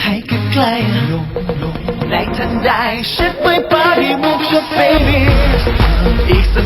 ให้ใกล้ๆลงลงในทันใดเช็ดไว้ปาดีมุกจะ baby อีกสั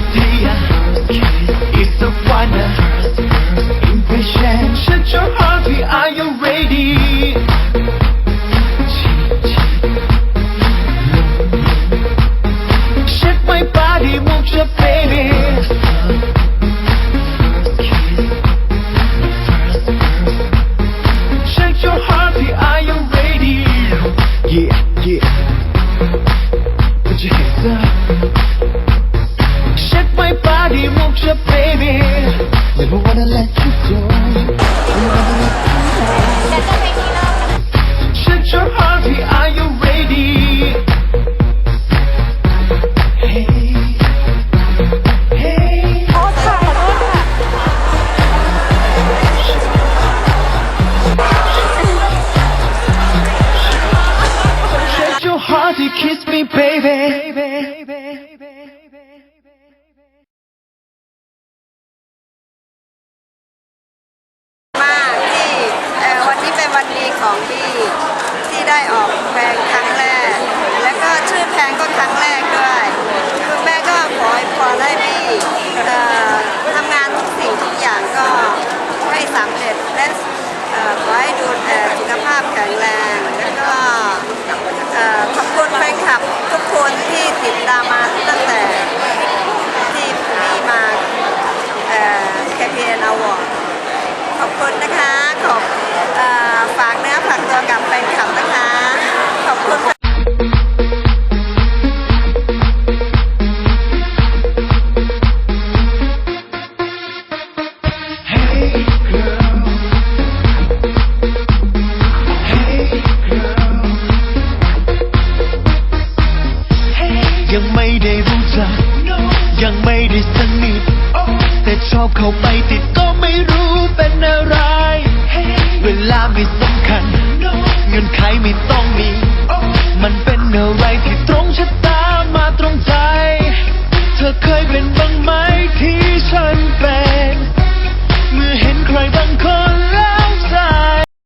ของพี่ที่ได้ออกเพงครั้งแรก แล้วก็ชื่อเพงก็ครั้งแรกด้วยคุณแม่ก็ขอให้พรให้พี่ทำงานทุกสิ่งทุกอย่างก็ให้สำเร็จและขอให้ดูสุขภาพแข็งแรง แล้วก็ขอบคุณแฟนคลับทุกคนที่ติดตามมาตั้งแต่ที่พี่มาเอ่อ KPN Award ขอบคุณนะคะขอบ ฝากเนื้อฝากตัวกับแฟนคลับนะคะ ขอบคุณค่ะ Hey girl. Hey girl. Hey ยังไม่ได้รู้จัก ยังไม่ได้สนิท แต่ชอบเข้าไปติดก็ไม่รู้เป็นอะไร เวลาไม่สำคัญ เงินไขไม่ต้องมี มันเป็นอะไรที่ตรงชะตามาตรงใจ เธอเคยเป็นบ้างไหม